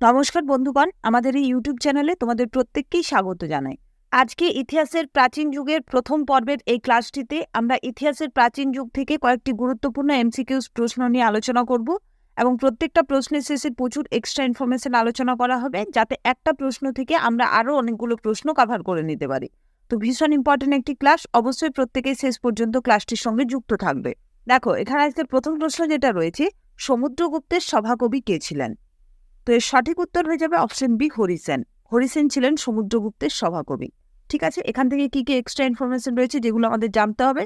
নমস্কার বন্ধুগণ, আমাদের এই ইউটিউব চ্যানেলে তোমাদের প্রত্যেককেই স্বাগত জানাই। আজকে ইতিহাসের প্রাচীন যুগের প্রথম পর্বের এই ক্লাসটিতে আমরা ইতিহাসের প্রাচীন যুগ থেকে কয়েকটি গুরুত্বপূর্ণ এমসিকিউস প্রশ্ন নিয়ে আলোচনা করব এবং প্রত্যেকটা প্রশ্নের শেষে প্রচুর এক্সট্রা ইনফরমেশন আলোচনা করা হবে, যাতে একটা প্রশ্ন থেকে আমরা আরও অনেকগুলো প্রশ্ন কভার করে নিতে পারি। তো ভীষণ ইম্পর্টেন্ট একটি ক্লাস অবশ্যই প্রত্যেকেই শেষ পর্যন্ত ক্লাসটির সঙ্গে যুক্ত থাকবে। দেখো, এখানে আজকে প্রথম প্রশ্ন যেটা রয়েছে, সমুদ্রগুপ্তের সভাকবি কে ছিলেন? তো এর সঠিক উত্তর হয়ে যাবে অপশন বি হরিসেন। হরিসেন ছিলেন সমুদ্রগুপ্তের সভাকবি। ঠিক আছে? এখান থেকে কি কি এক্সট্রা ইনফরমেশন রয়েছে যেগুলো আমাদের জানতে হবে?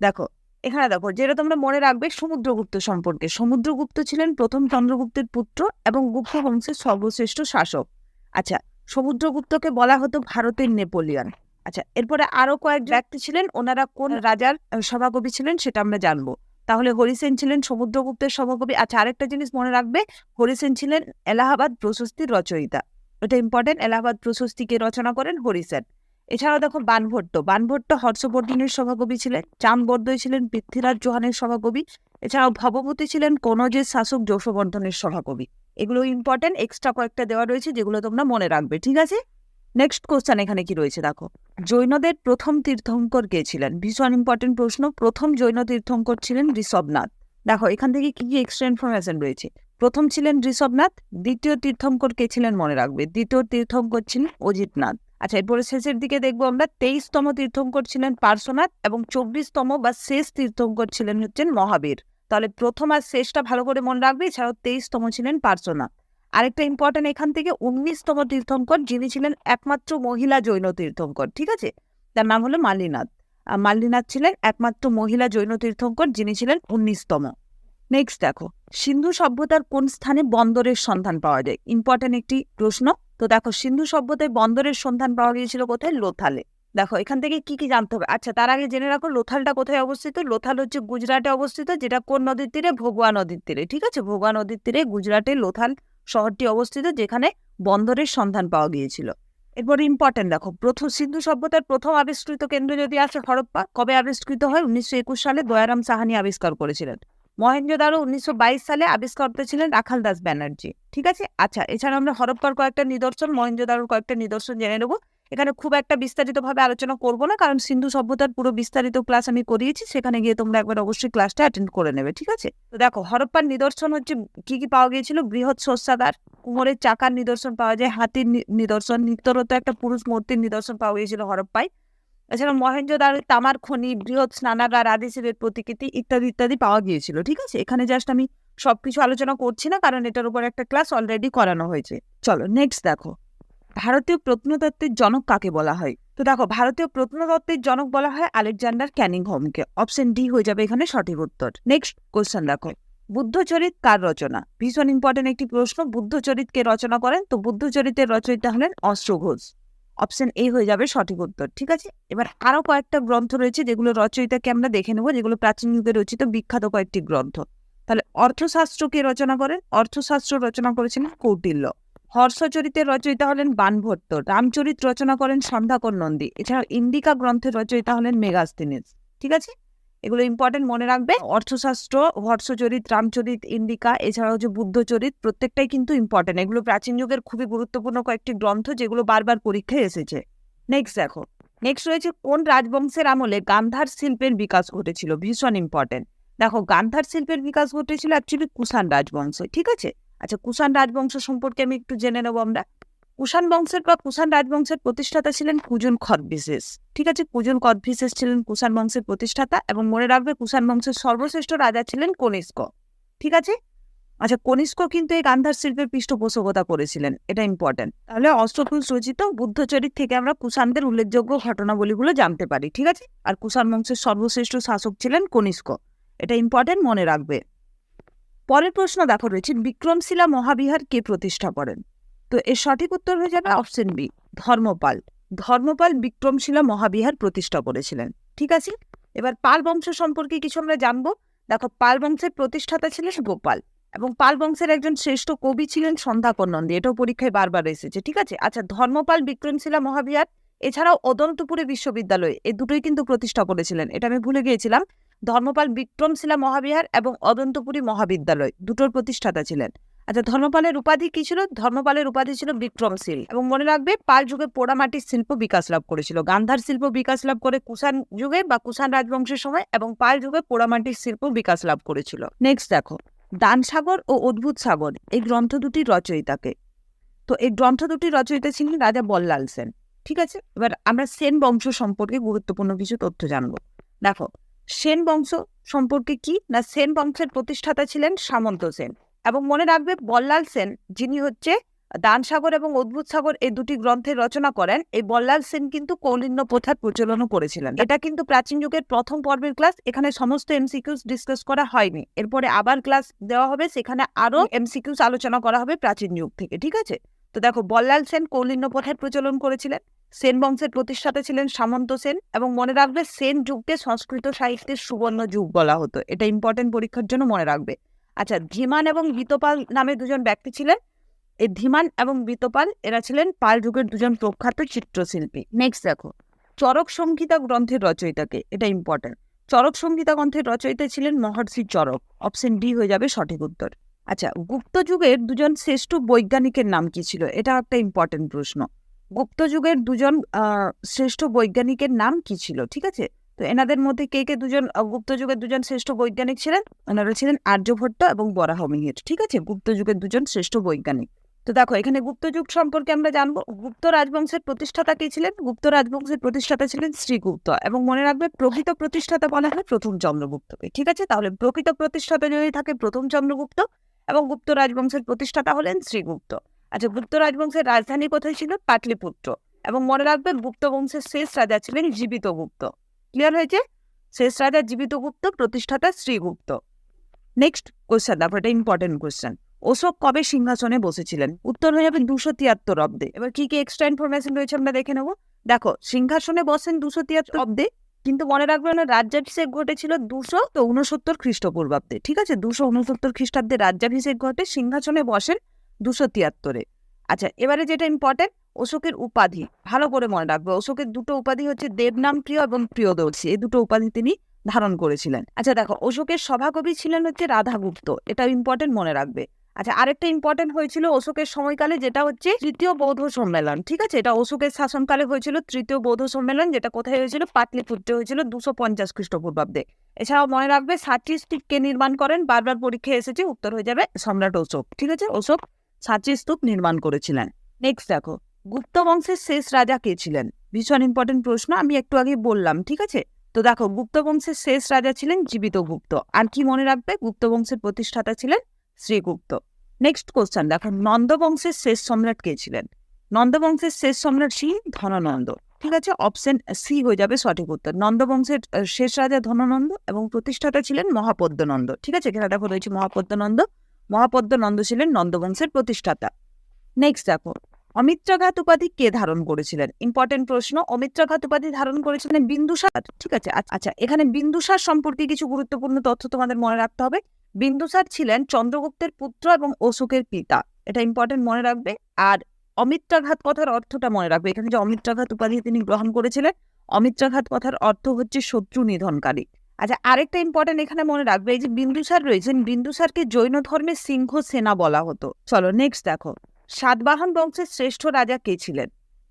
দেখো, এখানে দেখো, যেটা তোমরা মনে রাখবে সমুদ্রগুপ্ত সম্পর্কে। সমুদ্রগুপ্ত ছিলেন প্রথম চন্দ্রগুপ্তের পুত্র এবং গুপ্ত বংশের সর্বশ্রেষ্ঠ শাসক। আচ্ছা সমুদ্রগুপ্তকে বলা হতো ভারতের নেপোলিয়ন। আচ্ছা এরপরে আরও কয়েক ব্যক্তি ছিলেন। ওনারা কোন রাজার সভাকবি ছিলেন সেটা আমরা জানব। তাহলে হরিসেন ছিলেন সমুদ্রগুপ্তের সভাকবি। আচ্ছা আরেকটা জিনিস মনে রাখবে হরিসেন ছিলেন এলাহাবাদ প্রশস্তির রচয়িতা। এটা ইম্পর্টেন্ট এলাহাবাদ প্রশস্তিকে রচনা করেন হরিসেন এছাড়াও দেখো, বানভট্ট। বানভট্ট হর্ষবর্ধনের সভাকবি ছিলেন চাঁদবর্দই ছিলেন, পৃথ্বীরাজ চৌহানের সভাকবি। এছাড়াও ভবভূতি ছিলেন কনজের শাসক যশবর্ধনের সভাকবি। এগুলো ইম্পর্টেন্ট এক্সট্রা কয়েকটা দেওয়া রয়েছে যেগুলো তোমরা মনে রাখবে, ঠিক আছে? নেক্সট কোশ্চেন এখানে কি রয়েছে? দেখো, জৈনদের প্রথম তীর্থঙ্কর কে ছিলেন? ভীষণ ইম্পর্টেন্ট প্রশ্ন। প্রথম জৈন তীর্থঙ্কর ছিলেন ঋষভনাথ। দেখো, এখান থেকে কি কি এক্সট্রা ইনফরমেশন রয়েছে? প্রথম ছিলেন ঋষভনাথ, দ্বিতীয় তীর্থঙ্কর কে ছিলেন মনে রাখবে? দ্বিতীয় তীর্থঙ্কর ছিলেন অজিতনাথ। আচ্ছা এরপরে শেষের দিকে দেখব আমরা, তেইশতম তীর্থঙ্কর ছিলেন পার্শ্বনাথ এবং চব্বিশতম বা শেষ তীর্থঙ্কর ছিলেন হচ্ছেন মহাবীর। তাহলে প্রথম আর শেষটা ভালো করে মনে রাখবে, এছাড়াও তেইশতম ছিলেন পার্শ্বনাথ। আরেকটা ইম্পর্টেন্ট এখান থেকে উনিশতম তীর্থঙ্কর, যিনি ছিলেন একমাত্র মহিলা জৈন তীর্থঙ্কর, ঠিক আছে? তার নাম হলো মালিনাথ। আর মালিনাথ ছিলেন একমাত্র মহিলা জৈন তীর্থঙ্কর, যিনি ছিলেন উনিশতম। নেক্সট দেখো, সিন্ধু সভ্যতার কোন স্থানে বন্দরের সন্ধান পাওয়া যায়? ইম্পর্টেন্ট একটি প্রশ্ন। তো দেখো, সিন্ধু সভ্যতায় বন্দরের সন্ধান পাওয়া গিয়েছিল কোথায়? লোথালে। দেখো, এখান থেকে কি কি জানতে হবে? আচ্ছা তার আগে জেনে রাখো, লোথালটা কোথায় অবস্থিত? লোথাল হচ্ছে গুজরাটে অবস্থিত, যেটা কোন নদীর তীরে? ভোগুয়া নদীর তীরে, ঠিক আছে? ভোগুয়া নদীর তীরে গুজরাটে লোথাল শহরটি অবস্থিত যেখানে বন্দরের সন্ধান পাওয়া গিয়েছিল। এরপর ইম্পর্টেন্ট দেখো, প্রথম সিন্ধু সভ্যতার প্রথম আবিষ্কৃত কেন্দ্র যদি আসে হরপ্পা, কবে আবিষ্কৃত হয়? উনিশশো একুশ সালে দয়ারাম সাহানি আবিষ্কার করেছিলেন। মহেন্দ্র দারো উনিশশো বাইশ সালে আবিষ্কার ছিলেন রাখাল দাস ব্যানার্জি। ঠিক আছে? আচ্ছা এছাড়া আমরা হরপ্পার কয়েকটা নিদর্শন, মহেন্দ্র দারোর কয়েকটা নিদর্শন জেনে নেব। এখানে খুব একটা বিস্তারিতভাবে আলোচনা করব না, কারণ সিন্ধু সভ্যতার পুরো বিস্তারিত ক্লাস আমি করিয়েছি, সেখানে গিয়ে তোমরা একবার অবশ্যই ক্লাসটা অ্যাটেন্ড করে নেবে, ঠিক আছে? তো দেখো, হরপ্পার নিদর্শন হচ্ছে কি কি পাওয়া গিয়েছিল? বৃহৎ শস্যাগার, কুমোরের চাকার নিদর্শন পাওয়া যায়, হাতির নিদর্শন, নিত্যরত একটা পুরুষ মূর্তির নিদর্শন পাওয়া গিয়েছিল হরপ্পায়। এছাড়া মহেঞ্জোদারো তামার খনি, বৃহৎ স্নানাগার, আদিশিবের প্রতিকৃতি ইত্যাদি ইত্যাদি পাওয়া গিয়েছিল, ঠিক আছে? এখানে জাস্ট আমি সবকিছু আলোচনা করছি না, কারণ এটার উপর একটা ক্লাস অলরেডি করানো হয়েছে। চলো নেক্সট দেখো। ভারতীয় প্রত্নতত্ত্বের জনক কাকে বলা হয়? তো দেখো, ভারতীয় প্রত্নতত্ত্বের জনক বলা হয় আলেকজান্ডার ক্যানিং হোমকে অপশন ডি হয়ে যাবে এখানে সঠিক উত্তর। নেক্সট কোশ্চেন দেখো। বুদ্ধচরিত কার রচনা? ভীষণ ইম্পর্টেন্ট একটি প্রশ্ন। বুদ্ধচরিত কে রচনা করেন, তো বুদ্ধচরিতের রচয়িতা হলেন অষ্টঘোষ অপশন এ হয়ে যাবে সঠিক উত্তর, ঠিক আছে? এবার আরও কয়েকটা গ্রন্থ রয়েছে যেগুলো রচয়িতাকে আমরা দেখে নেব, যেগুলো প্রাচীন যুগে রচিত, বিখ্যাত কয়েকটি গ্রন্থ। তাহলে অর্থশাস্ত্র কে রচনা করেন? অর্থশাস্ত্র রচনা করেছেন কৌটিল্য। হর্ষচরিতের রচয়িতা হলেন বানভট্ট। রামচরিত রচনা করেন সন্ধ্যাকর নন্দী। এছাড়াও ইন্ডিকা গ্রন্থের রচয়িতা হলেন মেগাস্তিনিস ঠিক আছে? এগুলো ইম্পর্টেন্ট মনে রাখবে। অর্থশাস্ত্র, হর্ষচরিত, রামচরিত ইন্ডিকা এছাড়াও যে বুদ্ধচরিত, প্রত্যেকটাই কিন্তু ইম্পর্টেন্ট এগুলো প্রাচীন যুগের খুবই গুরুত্বপূর্ণ কয়েকটি গ্রন্থ যেগুলো বারবার পরীক্ষায় এসেছে। নেক্সট দেখো। নেক্সট রয়েছে, কোন রাজবংশের আমলে গান্ধার শিল্পের বিকাশ ঘটেছিল? ভীষণ ইম্পর্টেন্ট দেখো, গান্ধার শিল্পের বিকাশ ঘটেছিল অ্যাকচুয়ালি কুষাণ রাজবংশে। ঠিক আছে? আচ্ছা কুষাণ রাজবংশ সম্পর্কে আমি একটু জেনে নেব আমরা। কুষাণ বংশের বা কুষাণ রাজবংশের প্রতিষ্ঠাতা ছিলেন কুজন খদ্বিশেষ ঠিক আছে? কুজন কদভিশেষ ছিলেন কুষাণ বংশের প্রতিষ্ঠাতা এবং মনে রাখবে কুষাণ বংশের সর্বশ্রেষ্ঠ রাজা ছিলেন কনিষ্ক। ঠিক আছে? আচ্ছা কনিষ্ক কিন্তু এই গান্ধার শিল্পের পৃষ্ঠপোষকতা করেছিলেন। এটা ইম্পর্টেন্ট তাহলে অষ্টকুশ রচিত বুদ্ধচরিত থেকে আমরা কুষাণদের উল্লেখযোগ্য ঘটনাবলীগুলো জানতে পারি। ঠিক আছে? আর কুষাণ বংশের সর্বশ্রেষ্ঠ শাসক ছিলেন কনিষ্ক। এটা ইম্পর্টেন্ট মনে রাখবে। পরের প্রশ্ন দেখো, রয়েছেন, বিক্রমশিলা মহাবিহার কে প্রতিষ্ঠা করেন? তো এর সঠিক উত্তর হয়ে যাবে অপশন বি ধর্মপাল। ধর্মপাল বিক্রমশিলা মহাবিহার প্রতিষ্ঠা করেছিলেন। ঠিক আছে? এবার পাল বংশ সম্পর্কে কিছু আমরা জানব। দেখো, পাল বংশের প্রতিষ্ঠাতা ছিলেন গোপাল এবং পাল বংশের একজন শ্রেষ্ঠ কবি ছিলেন সন্ধ্যাকর নন্দী এটাও পরীক্ষায় বারবার এসেছে, ঠিক আছে? আচ্ছা ধর্মপাল বিক্রমশিলা মহাবিহার, এছাড়াও অদন্তপুরে বিশ্ববিদ্যালয় এই দুটোই কিন্তু প্রতিষ্ঠা করেছিলেন, এটা আমি ভুলে গিয়েছিলাম। ধর্মপাল বিক্রমশিলা মহাবিহার এবং অদন্তপুরী মহাবিদ্যালয় দুটোর প্রতিষ্ঠাতা ছিলেন। আচ্ছা ধর্মপালের উপাধি কি ছিল? ধর্মপালের উপাধি ছিল বিক্রমশীল এবং মনে রাখবে পাল যুগে পোড়ামাটির শিল্প বিকাশ লাভ করেছিল। গান্ধার শিল্প বিকাশ লাভ করে কুষাণ যুগে বা কুষাণ রাজবংশের সময় এবং পাল যুগে পোড়ামাটির শিল্প বিকাশ লাভ করেছিল। নেক্সট দেখো দান সাগর ও অদ্ভুত সাগর, এই গ্রন্থ দুটির রচয়িতাকে। তো এই গ্রন্থ দুটির রচয়িতা ছিলেন রাজা বল্লাল সেন। ঠিক আছে? এবার আমরা সেন বংশ সম্পর্কে গুরুত্বপূর্ণ কিছু তথ্য জানব। দেখো সেন বংশ সম্পর্কে কি? না সেন বংশের প্রতিষ্ঠাতা ছিলেন সামন্ত সেন। এবং মনে রাখবে বল্লাল সেন যিনি হচ্ছে দানসাগর এবং অদ্ভুত সাগর এই দুটি গ্রন্থের রচনা করেন এই বল্লাল সেন কিন্তু কৌলিন্য প্রথার প্রচলনও করেছিলেন। এটা কিন্তু প্রাচীন যুগের প্রথম পর্বের ক্লাস এখানে সমস্ত এমসিকিউস ডিসকাস করা হয়নি। এরপরে আবার ক্লাস দেওয়া হবে সেখানে আরও এমসিকিউস আলোচনা করা হবে প্রাচীন যুগ থেকে ঠিক আছে? তো দেখো, বল্লাল সেন কৌলিন্য প্রথার প্রচলন করেছিলেন? সেন বংশের প্রতিষ্ঠাতা ছিলেন সামন্ত সেন এবং মনে রাখবে সেন যুগকে সংস্কৃত সাহিত্যের সুবর্ণ যুগ বলা হতো। এটা ইম্পর্টেন্ট পরীক্ষার জন্য মনে রাখবে। আচ্ছা ধীমান এবং বিতপাল নামে দুজন ব্যক্তি ছিলেন। এই ধীমান এবং বিতপাল এরা ছিলেন পাল যুগের দুজন প্রখ্যাত চিত্রশিল্পী। নেক্সট দেখো, চরক সংহিতা গ্রন্থের রচয়িতাকে, এটা ইম্পর্টেন্ট চরক সংহিতা গ্রন্থের রচয়িতা ছিলেন মহর্ষি চরক। অপশন ডি হয়ে যাবে সঠিক উত্তর। আচ্ছা গুপ্ত যুগের দুজন শ্রেষ্ঠ বৈজ্ঞানিকের নাম কি ছিল? এটা একটা ইম্পর্টেন্ট প্রশ্ন। গুপ্ত যুগের দুজন শ্রেষ্ঠ বৈজ্ঞানিকের নাম কি ছিল? ঠিক আছে? তো এনাদের মধ্যে কে কে দুজন গুপ্ত যুগের দুজন শ্রেষ্ঠ বৈজ্ঞানিক ছিলেন? ওনারা ছিলেন আর্যভট্ট এবং বরাহমিহির ঠিক আছে? গুপ্ত যুগের দুজন শ্রেষ্ঠ বৈজ্ঞানিক। তো দেখো, এখানে গুপ্ত যুগ সম্পর্কে আমরা জানব। গুপ্ত রাজবংশের প্রতিষ্ঠাতা কে ছিলেন? গুপ্ত রাজবংশের প্রতিষ্ঠাতা ছিলেন শ্রীগুপ্ত এবং মনে রাখবে, প্রকৃত প্রতিষ্ঠাতা বলা হয় প্রথম চন্দ্রগুপ্তকে। ঠিক আছে? তাহলে প্রকৃত প্রতিষ্ঠাতা যদি থাকে, প্রথম চন্দ্রগুপ্ত এবং গুপ্ত রাজবংশের প্রতিষ্ঠাতা হলেন শ্রীগুপ্ত। আচ্ছা গুপ্ত রাজবংশের রাজধানী কোথায় ছিল? পাটলিপুত্র। এবং মনে রাখবে গুপ্ত বংশের শেষ রাজা ছিলেন জীবিত গুপ্ত। ক্লিয়ার হয়েছে? শেষ রাজা জীবিত গুপ্ত, প্রতিষ্ঠাতা শ্রীগুপ্ত। নেক্সট কোশ্চেন তারপর এটা ইম্পর্টেন্ট কোশ্চেন অশোক কবে সিংহাসনে বসেছিলেন? উত্তর হয়ে যাবে দুশো তিয়াত্তর অব্দে। এবার কি কি এক্সট্রা ইনফরমেশন রয়েছে আমরা দেখে নেব? দেখো, সিংহাসনে বসেন দুশো তিয়াত্তর অব্দে। কিন্তু মনে রাখবেন রাজ্যাভিষেক ঘটেছিল দুশো তো উনসত্তর খ্রিস্টপূর্বাব্দে, ঠিক আছে? দুশো উনসত্তর খ্রিস্টাব্দে রাজ্যাভিষেক ঘটে, সিংহাসনে বসেন দুশো তিয়াত্তরে। আচ্ছা এবারে যেটা ইম্পর্টেন্ট অশোকের উপাধি। ভালো করে মনে রাখবে, অশোকের দুটো উপাধি হচ্ছে দেবনাম প্রিয় এবং প্রিয়দর্শী এই দুটো উপাধি তিনি ধারণ করেছিলেন। আচ্ছা দেখো, অশোকের সভাকবি ছিলেন হচ্ছে রাধাগুপ্ত এটা ইম্পর্টেন্ট মনে রাখবে। আচ্ছা আরেকটা ইম্পর্টেন্ট হয়েছিল অশোকের সময়কালে যেটা হচ্ছে তৃতীয় বৌদ্ধ সম্মেলন, ঠিক আছে? এটা অশোকের শাসনকালে হয়েছিল তৃতীয় বৌদ্ধ সম্মেলন, যেটা কোথায় হয়েছিল? পাটলিপুত্রে হয়েছিল দুশো পঞ্চাশ খ্রিস্টপূর্বাব্দে। এছাড়াও মনে রাখবে সাঁচি স্তূপ কে নির্মাণ করেন, বারবার পরীক্ষায় এসেছে, উত্তর হয়ে যাবে সম্রাট অশোক, ঠিক আছে? অশোক সাঁচি স্তূপ নির্মাণ করেছিলেন। নেক্সট দেখো, গুপ্ত বংশের শেষ রাজা কে ছিলেন? ভীষণ ইম্পর্টেন্ট প্রশ্ন, আমি একটু আগে বললাম, ঠিক আছে? তো দেখো, গুপ্ত বংশের শেষ রাজা ছিলেন জীবিত গুপ্ত। আর কি মনে রাখবে? গুপ্ত বংশের প্রতিষ্ঠাতা ছিলেন শ্রীগুপ্ত। নেক্সট কোশ্চেন দেখো নন্দ বংশের শেষ সম্রাট কে ছিলেন? নন্দ বংশের শেষ সম্রাট ছিলেন ধননন্দ। ঠিক আছে? অপশন সি হয়ে যাবে সঠিক উত্তর। নন্দ বংশের শেষ রাজা ধননন্দ এবং প্রতিষ্ঠাতা ছিলেন মহাপদ্মনন্দ। ঠিক আছে? এখানে দেখো রয়েছে মহাপদ্মনন্দ। মহাপদ্মনন্দ ছিলেন নন্দবংশের প্রতিষ্ঠাতা। নেক্সট দেখো অমিত্রাঘাত উপাধি কে ধারণ করেছিলেন? ইম্পর্টেন্ট প্রশ্ন। অমিত্রাঘাত উপাধি ধারণ করেছিলেন বিন্দুসার। ঠিক আছে? আচ্ছা, আচ্ছা এখানে বিন্দুসার সম্পর্কে কিছু গুরুত্বপূর্ণ তথ্য তোমাদের মনে রাখতে হবে। বিন্দুসার ছিলেন চন্দ্রগুপ্তের পুত্র এবং অশোকের পিতা। এটা ইম্পর্টেন্ট মনে রাখবে। আর অমিত্রাঘাত কথার অর্থটা মনে রাখবে। এখানে যে অমিত্রাঘাত উপাধি তিনি গ্রহণ করেছিলেন অমিত্রাঘাত কথার অর্থ হচ্ছে শত্রু নিধনকারী। আচ্ছা আরেকটা ইম্পর্টেন্ট এখানে মনে রাখবে, এই যে বিন্দুসার রয়েছেন, বিন্দুসারকে জৈন ধর্মের সিংহ সেনা বলা হতো। চলো নেক্সট দেখো। সাতবাহন বংশের শ্রেষ্ঠ রাজা কে ছিলেন?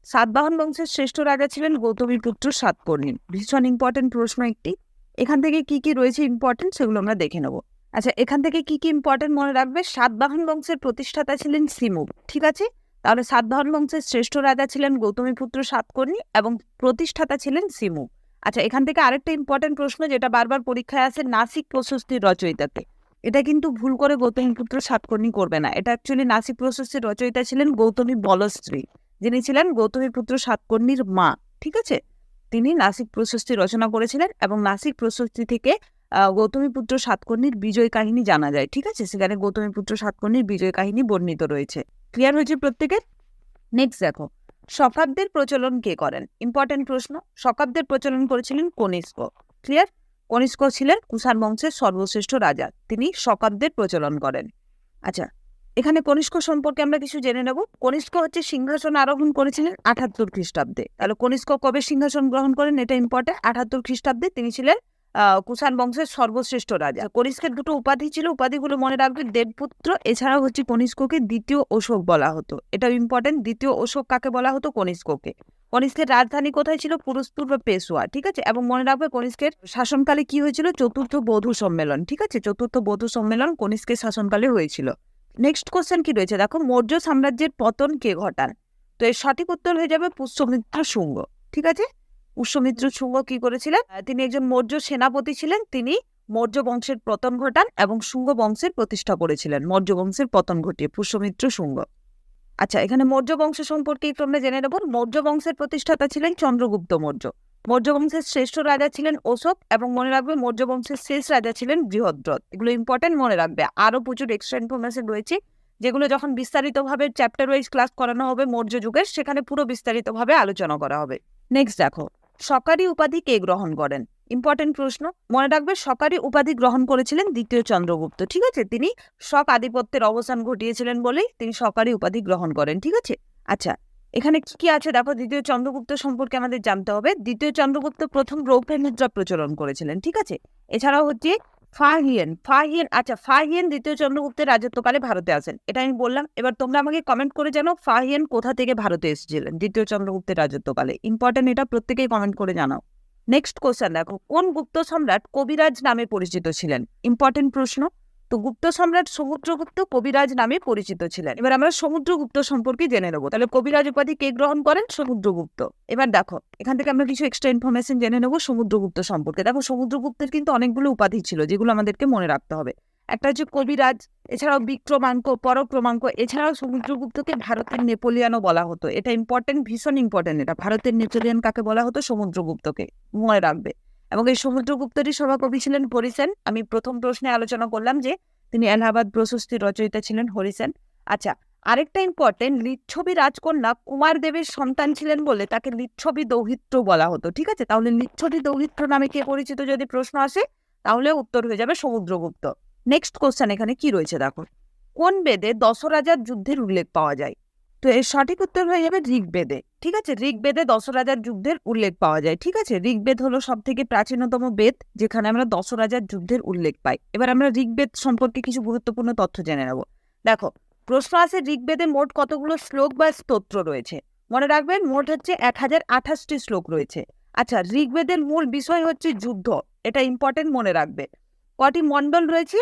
সাতবাহন বংশের শ্রেষ্ঠ রাজা ছিলেন গৌতমী পুত্র সাতকর্ণী। ভীষণ ইম্পর্টেন্ট প্রশ্ন একটি। এখান থেকে কি কি রয়েছে ইম্পর্টেন্ট সেগুলো আমরা দেখে নেব। আচ্ছা এখান থেকে কি কি ইম্পর্টেন্ট মনে রাখবে? সাতবাহন বংশের প্রতিষ্ঠাতা ছিলেন সিমুক ঠিক আছে? তাহলে সাতবাহন বংশের শ্রেষ্ঠ রাজা ছিলেন গৌতমী পুত্র সাতকর্ণী এবং প্রতিষ্ঠাতা ছিলেন সিমু আচ্ছা এখান থেকে আরেকটা ইম্পর্টেন্ট প্রশ্ন যেটা বারবার পরীক্ষায় আসে, নাসিক প্রশস্তির রচয়িতাতে। এটা কিন্তু ভুল করে গৌতমী পুত্র সাতকর্ণী করবে না। এটা অ্যাকচুয়ালি নাসিক প্রশস্তির রচয়িতা ছিলেন গৌতমী বলশ্রী, যিনি ছিলেন গৌতমী পুত্র সাতকর্ণীর মা, ঠিক আছে? তিনি নাসিক প্রশস্তি রচনা করেছিলেন এবং নাসিক প্রশস্তি থেকে গৌতমীপুত্র সাতকর্ণীর বিজয় কাহিনী জানা যায়, ঠিক আছে? সেখানে গৌতমীপুত্র সাতকর্ণীর বিজয় কাহিনী বর্ণিত রয়েছে। ক্লিয়ার হয়েছে প্রত্যেকের? নেক্সট দেখো, শকাব্দের প্রচলন কে করেন? ইম্পর্টেন্ট প্রশ্ন, শকাব্দের প্রচলন করেছিলেন কনিষ্ক। ক্লিয়ার কনিষ্ক ছিলেন কুষাণ বংশের সর্বশ্রেষ্ঠ রাজা, তিনি শকাব্দের প্রচলন করেন। আচ্ছা এখানে কনিষ্ক সম্পর্কে আমরা কিছু জেনে নেব। কনিষ্ক হচ্ছে সিংহাসন আরোহণ করেছিলেন আঠাত্তর খ্রিস্টাব্দে। তাহলে কনিষ্ক কবে সিংহাসন গ্রহণ করেন? এটা ইম্পর্টেন্ট আঠাত্তর খ্রিস্টাব্দে তিনি ছিলেন কুষাণ বংশের সর্বশ্রেষ্ঠ রাজা। কনিষ্কের দুটো উপাধি ছিল, উপাধিগুলো মনে রাখবে দেবপুত্র, এছাড়াও হচ্ছে কনিষ্ককে দ্বিতীয় অশোক বলা হতো। এটা ইম্পর্টেন্ট দ্বিতীয় অশোক কাকে বলা হতো? কনিষ্ককে। কনিষ্কের রাজধানী কোথায় ছিল? পুরস্তুর বা পেশোয়া ঠিক আছে? এবং মনে রাখবে কনিষ্কের শাসনকালে কি হয়েছিল? চতুর্থ বধূ সম্মেলন, ঠিক আছে? চতুর্থ বধূ সম্মেলন কনিষ্কের শাসনকালে হয়েছিল। নেক্সট কোশ্চেন কি রয়েছে? দেখো, মৌর্য সাম্রাজ্যের পতন কে ঘটান? তো এর সঠিক উত্তর হয়ে যাবে পুষ্যমিত্র শুঙ্গ, ঠিক আছে? পুষ্যমিত্র শুঙ্গ কি করেছিলেন? তিনি একজন মৌর্য সেনাপতি ছিলেন। তিনি মৌর্য বংশের পতন ঘটান এবং শুঙ্গ বংশের প্রতিষ্ঠা করেছিলেন। মৌর্য বংশের পতন ঘটিয়ে, পুষ্যমিত্র শুঙ্গ। আচ্ছা এখানে মৌর্য বংশ সম্পর্কে একটু আমরা জেনে নেব। মৌর্য বংশের প্রতিষ্ঠাতা ছিলেন চন্দ্রগুপ্ত মৌর্য। মৌর্য বংশের শ্রেষ্ঠ রাজা ছিলেন অশোক এবং মনে রাখবে মৌর্য বংশের শেষ রাজা ছিলেন বৃহদ্রথ। এগুলো ইম্পর্টেন্ট মনে রাখবে। আরও প্রচুর এক্সট্রা ইনফরমেশন রয়েছে, যেগুলো যখন বিস্তারিতভাবে চ্যাপ্টার ওয়াইজ ক্লাস করানো হবে মৌর্য যুগের, সেখানে পুরো বিস্তারিতভাবে আলোচনা করা হবে। নেক্সট দেখো। সকারি উপাধি কে গ্রহণ করেন? ইম্পর্টেন্ট প্রশ্ন। মনে রাখবে সকারি উপাধি গ্রহণ করেছিলেন দ্বিতীয় চন্দ্রগুপ্ত, ঠিক আছে? তিনি সক আধিপত্যের অবসান ঘটিয়েছিলেন বলেই তিনি সকারি উপাধি গ্রহণ করেন, ঠিক আছে? আচ্ছা এখানে কি কি আছে? দেখো, দ্বিতীয় চন্দ্রগুপ্ত সম্পর্কে আমাদের জানতে হবে। দ্বিতীয় চন্দ্রগুপ্ত প্রথম রৌপ্য মুদ্রা প্রচলন করেছিলেন, ঠিক আছে? এছাড়াও হচ্ছে ফাহিয়েন ফাহিয়েন আচ্ছা ফাহিয়েন দ্বিতীয় চন্দ্রগুপ্তের রাজত্বকালে ভারতে আসেন। এটা আমি বললাম। এবার তোমরা আমাকে কমেন্ট করে জানো ফাহিয়েন কোথা থেকে ভারতে এসেছিলেন দ্বিতীয় চন্দ্রগুপ্তের রাজত্বকালে। ইম্পর্টেন্ট এটা প্রত্যেকেই কমেন্ট করে জানাও। নেক্সট কোশ্চেন দেখো, কোন গুপ্ত সম্রাট কবিরাজ নামে পরিচিত ছিলেন? ইম্পর্টেন্ট প্রশ্ন। তো গুপ্ত সম্রাট সমুদ্রগুপ্ত কবিরাজ নামে পরিচিত ছিলেন। এবার আমরা সমুদ্রগুপ্ত সম্পর্কে জেনে নেব। তাহলে কবিরাজ উপাধি কে গ্রহণ করেন? সমুদ্রগুপ্ত। এবার দেখো, এখান থেকে আমরা কিছু এক্সট্রা ইনফরমেশন জেনে নেব সমুদ্রগুপ্ত সম্পর্কে। দেখো, সমুদ্রগুপ্তের কিন্তু অনেকগুলো উপাধি ছিল, যেগুলো আমাদেরকে মনে রাখতে হবে। একটা হচ্ছে কবিরাজ, এছাড়াও বিক্রমাঙ্ক, পরক্রমাঙ্ক, এছাড়াও সমুদ্রগুপ্তকে ভারতের নেপোলিয়ানও বলা হতো। এটা ইম্পর্টেন্ট ভীষণ ইম্পর্টেন্ট এটা ভারতের নেপোলিয়ান কাকে বলা হতো? সমুদ্রগুপ্তকে মনে রাখবে। এবং এই সমুদ্রগুপ্তেরই সভাকবি ছিলেন হরিসেন। আমি প্রথম প্রশ্নে আলোচনা করলাম যে, তিনি এলাহাবাদ প্রশস্তির রচয়িতা ছিলেন হরিসেন। আচ্ছা আরেকটা ইম্পর্টেন্ট লিচ্ছবি রাজকন্যা কুমার দেবের সন্তান ছিলেন বলে তাকে লিচ্ছবি দৌহিত্র বলা হতো, ঠিক আছে? তাহলে লিচ্ছবি দৌহিত্র নামে কে পরিচিত যদি প্রশ্ন আসে, তাহলে উত্তর হয়ে যাবে সমুদ্রগুপ্ত। নেক্সট কোশ্চেন এখানে কি রয়েছে দেখো? কোন বেদে দশরাজার যুদ্ধের উল্লেখ পাওয়া যায়? তো এর সঠিক উত্তর হয়ে যাবে ঋগ্বেদে। ঠিক আছে? ঋগ্বেদে দশরাজার যুদ্ধের উল্লেখ পাওয়া যায়। ঠিক আছে? ঋগ্বেদ হলো সব থেকে প্রাচীনতম বেদ, যেখানে আমরা দশরাজার যুদ্ধের উল্লেখ পাই। এবার আমরা ঋগ্বেদ সম্পর্কে কিছু গুরুত্বপূর্ণ তথ্য জেনে নেব। দেখো, প্রশ্ন আছে ঋগ্বেদে মোট কতগুলো শ্লোক বা স্তোত্র রয়েছে? মনে রাখবেন, মোট হচ্ছে এক হাজার আঠাশটি শ্লোক রয়েছে। আচ্ছা ঋগ্বেদের মূল বিষয় হচ্ছে যুদ্ধ। এটা ইম্পর্টেন্ট মনে রাখবে। কটি মণ্ডল রয়েছে?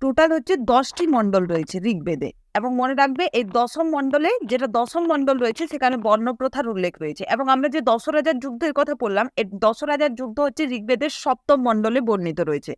টোটাল হচ্ছে দশটি মণ্ডল রয়েছে ঋগ্বেদে। এবং মনে রাখবে এই দশম মণ্ডলে যেটা দশম মণ্ডল রয়েছে সেখানে বর্ণপ্রথার উল্লেখ রয়েছে এবং আমরা যে দশরাজার যুদ্ধের কথা বললাম এই দশরাজার যুদ্ধ হচ্ছে ঋগ্বেদের সপ্তম মণ্ডলে বর্ণিত রয়েছে।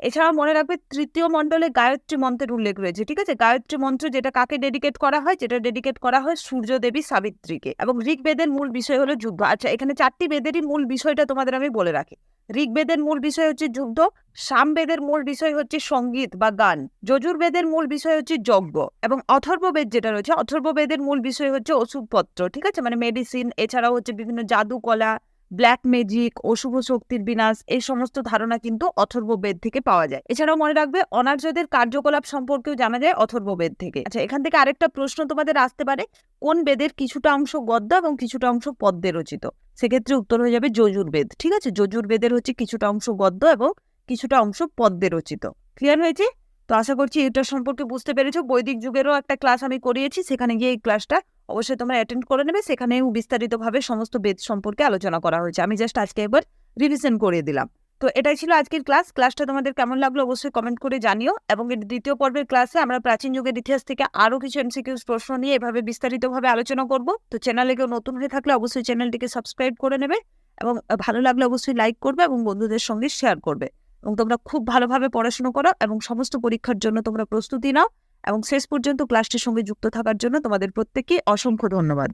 এছাড়াও মনে রাখবে তৃতীয় মণ্ডলে গায়ত্রী মন্ত্রের উল্লেখ রয়েছে, ঠিক আছে? গায়ত্রী মন্ত্র যেটা কাকে ডেডিকেট করা হয়? যেটা ডেডিকেট করা হয় সূর্য দেবী সাবিত্রীকে। এবং ঋগ্বেদের মূল বিষয় হলো যুদ্ধ। আচ্ছা এখানে চারটি বেদেরই মূল বিষয়টা তোমাদের আমি বলে রাখি। ঋগ্বেদের মূল বিষয় হচ্ছে যুদ্ধ, সামবেদের মূল বিষয় হচ্ছে সংগীত বা গান, যজুর্বেদের মূল বিষয় হচ্ছে যজ্ঞ, এবং অথর্ববেদ যেটা রয়েছে, অথর্ববেদের মূল বিষয় হচ্ছে ওষুধপত্র, ঠিক আছে? মানে মেডিসিন এছাড়াও হচ্ছে বিভিন্ন জাদুকলা ব্ল্যাক ম্যাজিক অশুভ শক্তির বিনাশ, এই সমস্ত ধারণা কিন্তু অথর্ববেদ থেকে পাওয়া যায়। এছাড়াও মনে রাখবে, অনার্যদের কার্যকলাপ সম্পর্কেও জানা যায় অথর্ববেদ থেকে। আচ্ছা এখান থেকে আরেকটা প্রশ্ন তোমাদের আসতে পারে, কোন বেদের কিছুটা অংশ গদ্য এবং কিছুটা অংশ পদ্মে রচিত? সেক্ষেত্রে উত্তর হয়ে যাবে যজুর্বেদ ঠিক আছে? যজুর্বেদের হচ্ছে কিছুটা অংশ গদ্য এবং কিছুটা অংশ পদ্মে রচিত। ক্লিয়ার হয়েছে? তো আশা করছি এটা সম্পর্কে বুঝতে পেরেছ। বৈদিক যুগেরও একটা ক্লাস আমি করিয়েছি, সেখানে গিয়ে এই ক্লাসটা অবশ্যই তোমরা অ্যাটেন্ড করে নেবে। সেখানেও বিস্তারিতভাবে সমস্ত বেদ সম্পর্কে আলোচনা করা হয়েছে। আমি জাস্ট আজকে একবার রিভিশন করে দিলাম। তো এটাই ছিল আজকের ক্লাস ক্লাসটা তোমাদের কেমন লাগল অবশ্যই কমেন্ট করে জানিও। এবং এর দ্বিতীয় পর্বের ক্লাসে আমরা প্রাচীন যুগের ইতিহাস থেকে আরও কিছু এমসিকিউস প্রশ্ন নিয়ে এভাবে বিস্তারিতভাবে আলোচনা করব। তো চ্যানেলে কেউ নতুন হয়ে থাকলে অবশ্যই চ্যানেলটিকে সাবস্ক্রাইব করে নেবে। এবং ভালো লাগলে অবশ্যই লাইক করবে এবং বন্ধুদের সঙ্গে শেয়ার করবে। এবং তোমরা খুব ভালোভাবে পড়াশুনো করো এবং সমস্ত পরীক্ষার জন্য তোমরা প্রস্তুতি নাও এবং শেষ পর্যন্ত ক্লাসটির সঙ্গে যুক্ত থাকার জন্য তোমাদের প্রত্যেককে অসংখ্য ধন্যবাদ।